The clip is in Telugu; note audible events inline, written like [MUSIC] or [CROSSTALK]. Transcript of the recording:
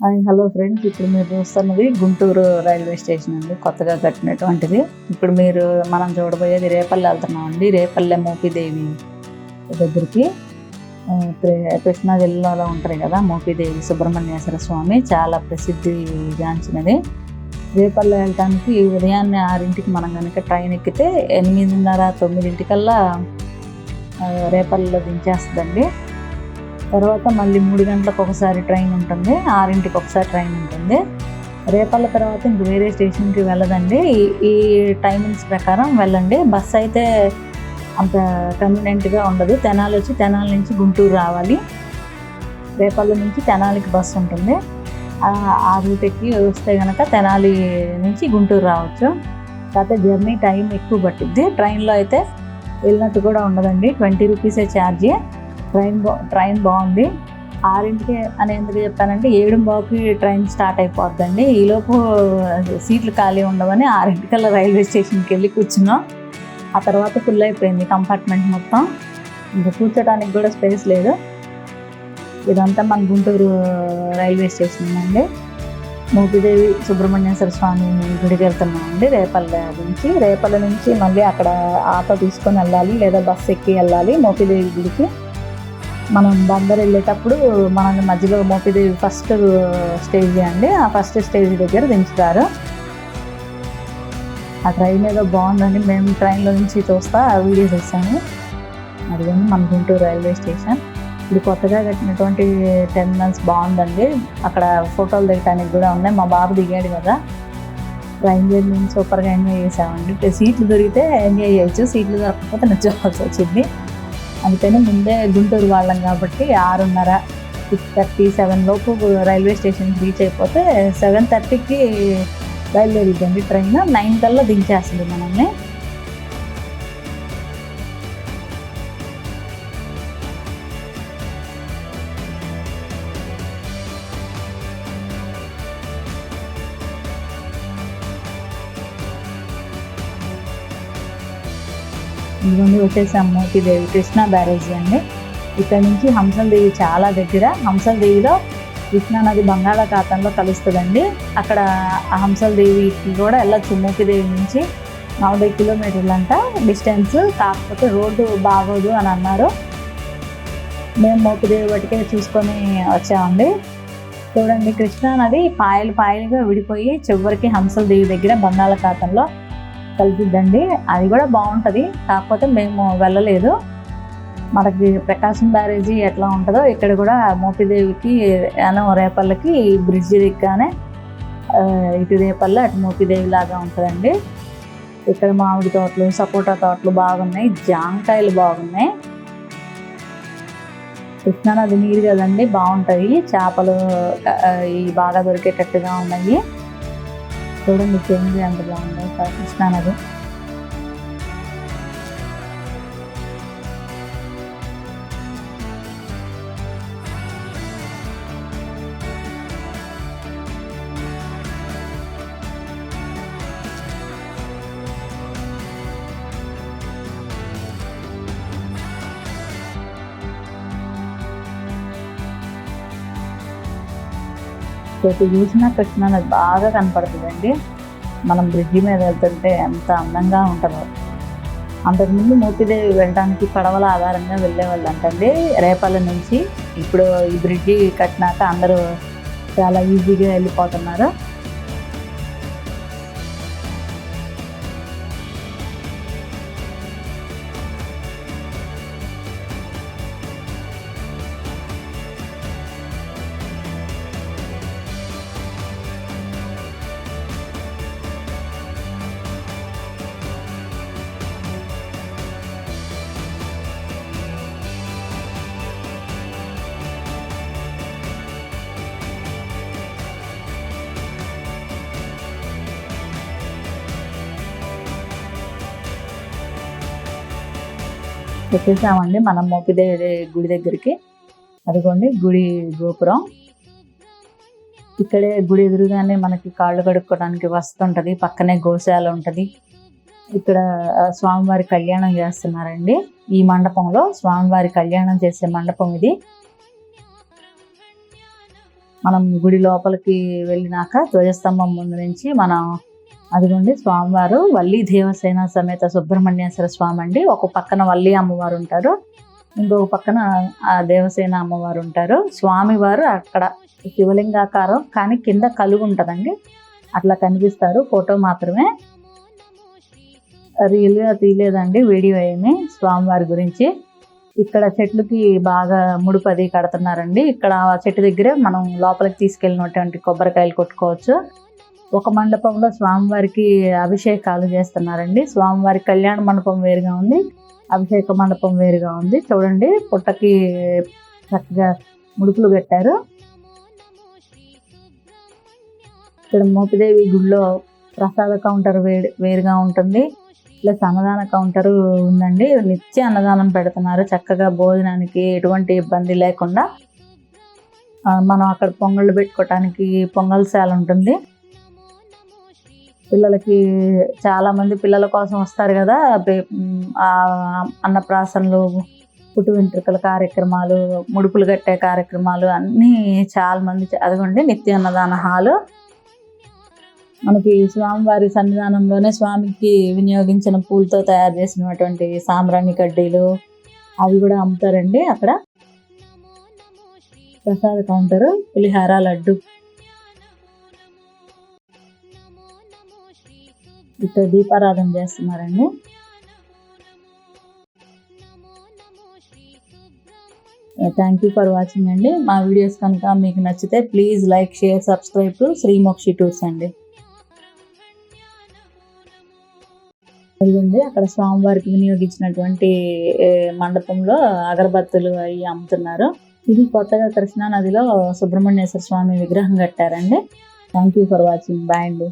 Hi hello friends. ఇప్పుడు మీరు చూస్తున్నది గుంటూరు రైల్వే స్టేషన్ అండి. కొత్తగా కట్టినటువంటిది. ఇప్పుడు మీరు మనం చూడబోయేది రేపల్లె వెళ్తున్నాం అండి. రేపల్లె మోపిదేవి దగ్గరికి. కృష్ణా జిల్లాలో ఉంటారు కదా మోపిదేవి సుబ్రహ్మణ్యేశ్వర స్వామి. చాలా ప్రసిద్ధిగాంచినది రేపల్లె వెళ్ళటానికి ఉదయాన్నే ఆరింటికి మనం కనుక ట్రైన్ ఎక్కితే ఎనిమిదిన్నర తొమ్మిదింటికల్లా ఆ, రేపల్లెలో దించేస్తుందండి. తర్వాత మళ్ళీ మూడు గంటలకు ఒకసారి ట్రైన్ ఉంటుంది ఆరింటికి ఒకసారి ట్రైన్ ఉంటుంది. రేపల్ల తర్వాత ఇంక వేరే స్టేషన్కి వెళ్ళదండి. ఈ- ఈ టైమింగ్స్ ప్రకారం వెళ్ళండి. బస్సు అయితే అంత కన్వీనియంట్గా ఉండదు. తెనాలి వచ్చి తెనాల నుంచి గుంటూరు రావాలి. రేపల్ల నుంచి తెనాలికి బస్సు ఉంటుంది. ఆ- ఆ రూట్ ఎక్కి వస్తే కనుక తెనాలి నుంచి గుంటూరు రావచ్చు. కాకపోతే జర్నీ టైం ఎక్కువ పట్టిద్ది. ట్రైన్లో అయితే వెళ్ళినట్టు కూడా ఉండదండి. ట్వంటీ రూపీసే ఛార్జీ. ట్రైన్ బా ట్రైన్ బాగుంది. ఆరింటికి అని ఎందుకు చెప్పానంటే ఏడు బాకి ట్రైన్ స్టార్ట్ అయిపోద్దండి. ఈలోపు సీట్లు ఖాళీ ఉండవని ఆరింటికల్లా రైల్వే స్టేషన్కి వెళ్ళి కూర్చున్నాం. ఆ తర్వాత ఫుల్ అయిపోయింది కంపార్ట్మెంట్ మొత్తం. ఇంకా కూర్చోడానికి కూడా స్పేస్ లేదు. ఇదంతా మన గుంటూరు రైల్వే స్టేషన్ అండి. మోపిదేవి సుబ్రహ్మణ్యేశ్వర స్వామి గుడికి వెళ్తున్నాం అండి రేపల్లె నుంచి. రేపల్లె నుంచి మళ్ళీ అక్కడ ఆటో తీసుకొని వెళ్ళాలి లేదా బస్సు ఎక్కి వెళ్ళాలి మోపిదేవి గుడికి. మనం బందర్ వెళ్ళేటప్పుడు మనల్ని మధ్యలో మోపిది ఫస్ట్ స్టేజ్ అండి. ఆ ఫస్ట్ స్టేజ్ దగ్గర దించుతారు. ఆ ట్రైన్ ఏదో బాగుందని మేము ట్రైన్లో నుంచి చూస్తా వీడియో చూసాము అదిగోండి మన గుంటూరు రైల్వే స్టేషన్ ఇది కొత్తగా కట్టినటువంటి టెర్మినల్స్ బాగుందండి. అక్కడ ఫోటోలు దిగడానికి కూడా ఉన్నాయి. మా బాబు దిగాడు కదా. ట్రైన్ జర్నీ సూపర్గా ఎంజాయ్ చేసామండి సీట్లు దొరికితే ఎంజాయ్ చేయొచ్చు. సీట్లు దొరకకపోతే నచ్చవలసి [LAUGHS] వచ్చింది. అందుకని ముందే గుంటూరు వాళ్ళం కాబట్టి ఆరున్నర సిక్స్ థర్టీ సెవెన్ లోపు రైల్వే స్టేషన్ రీచ్ అయిపోతే సెవెన్ థర్టీకి బయలుదేరిద్దండి ట్రైన్ నైన్ కల్లా దించేస్తుంది మనల్ని. ఇదిగోండి వచ్చేసాం దేవి కృష్ణా బ్యారేజీ అండి. ఇక్కడ నుంచి హంసలదేవి చాలా దగ్గర. హంసలదేవిలో కృష్ణానది బంగాళాఖాతంలో కలుస్తుందండి. అక్కడ ఆ హంసలదేవికి కూడా వెళ్ళచ్చు దేవి నుంచి. నలభై కిలోమీటర్లు అంట డిస్టెన్స్. కాకపోతే రోడ్డు బాగోదు అని అన్నారు. మేము మోపిదేవి బట్టికే చూసుకొని వచ్చామండి. చూడండి కృష్ణానది పాయలు పాయలుగా విడిపోయి చివరికి హంసలదేవి దగ్గర బంగాళాఖాతంలో కలిసిద్దండి. అది కూడా బాగుంటుంది. కాకపోతే మేము వెళ్ళలేదు. మనకి ప్రకాశం బ్యారేజీ ఎట్లా ఉంటుందో ఇక్కడ కూడా మోపిదేవికి అను రేపల్లకి బ్రిడ్జి దిగ్గానే ఇటు రేపల్లె అటు మోపిదేవి లాగా ఉంటుందండి. ఇక్కడ మామిడి తోటలు సపోటా తోటలు బాగున్నాయి. జాంకాయలు బాగున్నాయి. కృష్ణానది నీరు కదండి బాగుంటాయి. చేపలు ఈ బాగా దొరికేటట్టుగా ఉన్నాయి. చూడండి చేంజ్ ఎంత బాగుందో కృష్ణానది ప్రతి చూసినా కృష్ణానది బాగా కనపడుతుందండి. మనం బ్రిడ్జి మీద వెళ్తుంటే ఎంత అందంగా ఉంటుందో. అంతకుముందు మూర్తిదేవి వెళ్ళడానికి పడవల ఆధారంగా వెళ్ళేవాళ్ళు అంటండి రేపాల నుంచి ఇప్పుడు ఈ బ్రిడ్జి కట్టినాక అందరూ చాలా ఈజీగా వెళ్ళిపోతున్నారు. వచ్చేసామండి మనం మోపిదేవి గుడి దగ్గరికి. అదిగోండి గుడి గోపురం. ఇక్కడే గుడి ఎదురుగానే మనకి కాళ్ళు కడుక్కోవడానికి వస్తుంటది పక్కనే గోశాల ఉంటది. ఇక్కడ స్వామివారి కళ్యాణం చేస్తున్నారండి. ఈ మండపంలో స్వామివారి కళ్యాణం చేసే మండపం ఇది. మనం గుడి లోపలికి వెళ్ళినాక ధ్వజస్తంభం ముందు నుంచి మనం అదిగోండి స్వామివారు వల్లి దేవసేన సమేత సుబ్రహ్మణ్యేశ్వర స్వామి అండి. ఒక పక్కన వల్లి అమ్మవారు ఉంటారు. ఇంకొక పక్కన ఆ దేవసేన అమ్మవారు ఉంటారు. స్వామివారు అక్కడ శివలింగాకారం కానీ కింద కలుగు ఉంటుందండి. అట్లా కనిపిస్తారు. ఫోటో మాత్రమే. రియల్గా తీయలేదండి. వీడియో ఏమి స్వామివారి గురించి. ఇక్కడ చెట్లకి బాగా ముడుపది కడుతున్నారండి. ఇక్కడ చెట్టు దగ్గరే మనం లోపలికి తీసుకెళ్ళినటువంటి కొబ్బరికాయలు కొట్టుకోవచ్చు. ఒక మండపంలో స్వామివారికి అభిషేకాలు చేస్తున్నారండి. స్వామివారి కళ్యాణ మండపం వేరుగా ఉంది. అభిషేక మండపం వేరుగా ఉంది. చూడండి పుట్టకి చక్కగా ముడుపులు పెట్టారు ఇక్కడ మోపిదేవి గుడిలో ప్రసాద కౌంటర్ వేరు వేరుగా ఉంటుంది. ప్లస్ అన్నదాన కౌంటర్ ఉందండి. నిత్య అన్నదానం పెడుతున్నారు. చక్కగా భోజనానికి ఎటువంటి ఇబ్బంది లేకుండా. మనం అక్కడ పొంగళ్ళు పెట్టుకోవటానికి పొంగల్ శాల ఉంటుంది. పిల్లలకి చాలామంది పిల్లల కోసం వస్తారు కదా అన్నప్రాసనలు పుట్టు వెంట్రుకల కార్యక్రమాలు ముడుపులు కట్టే కార్యక్రమాలు అన్నీ చాలా మంది అదిగోండి నిత్య అన్నదాన హాలు. మనకి స్వామివారి సన్నిధానంలోనే స్వామికి వినియోగించిన పూలతో తయారు చేసినటువంటి సాంబ్రాణి కడ్డీలు అవి కూడా అమ్ముతారండి అక్కడ. ప్రసాద కౌంటరు పులిహార లడ్డు. ఇక్కడ దీపారాధన చేస్తున్నారండి. థ్యాంక్ యూ ఫర్ వాచింగ్ అండి. మా వీడియోస్ కనుక మీకు నచ్చితే please like share subscribe to Srimokshi tours అండి. అదిగోండి అక్కడ స్వామివారికి వినియోగించినటువంటి మండపంలో అగరబత్తులు అవి అమ్ముతున్నారు. ఇది కొత్తగా కృష్ణా నదిలో సుబ్రహ్మణ్యేశ్వర స్వామి విగ్రహం కట్టారండి. Thank you for watching bye అండి.